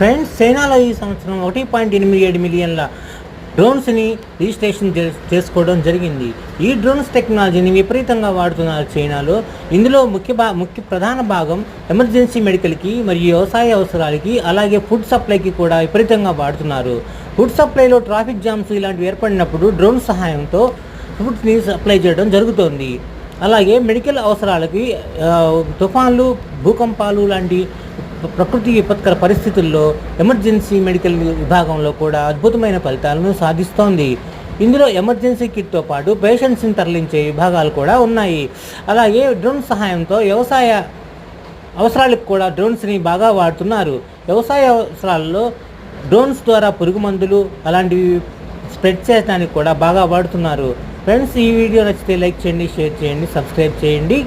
Friends చైనాలో ఈ సంవత్సరం ఒకటి పాయింట్ ఎనిమిది ఏడు మిలియన్ల డ్రోన్స్ని రిజిస్ట్రేషన్ చే- చేసుకోవడం జరిగింది. ఈ డ్రోన్స్ టెక్నాలజీని విపరీతంగా వాడుతున్నారు చైనాలో. ఇందులో ముఖ్య భా ముఖ్య ప్రధాన భాగం ఎమర్జెన్సీ మెడికల్కి మరియు వ్యవసాయ అవసరాలకి అలాగే ఫుడ్ సప్లైకి కూడా విపరీతంగా వాడుతున్నారు. ఫుడ్ సప్లైలో ట్రాఫిక్ జామ్స్ ఇలాంటివి ఏర్పడినప్పుడు డ్రోన్ సహాయంతో ఫుడ్ని సప్లై చేయడం జరుగుతోంది. అలాగే మెడికల్ అవసరాలకి తుఫాన్లు భూకంపాలు లాంటి ప్రకృతి విపత్కర పరిస్థితుల్లో ఎమర్జెన్సీ మెడికల్ విభాగంలో కూడా అద్భుతమైన ఫలితాలను సాధిస్తోంది. ఇందులో ఎమర్జెన్సీ కిట్తో పాటు పేషెంట్స్ని తరలించే విభాగాలు కూడా ఉన్నాయి. అలాగే డ్రోన్ సహాయంతో వ్యవసాయ అవసరాలకు కూడా డ్రోన్స్ని బాగా వాడుతున్నారు. వ్యవసాయ అవసరాల్లో డ్రోన్స్ ద్వారా పురుగు మందులు అలాంటివి స్ప్రెడ్ చేయడానికి కూడా బాగా వాడుతున్నారు. ఫ్రెండ్స్ ఈ వీడియో నచ్చితే లైక్ చేయండి షేర్ చేయండి సబ్స్క్రైబ్ చేయండి.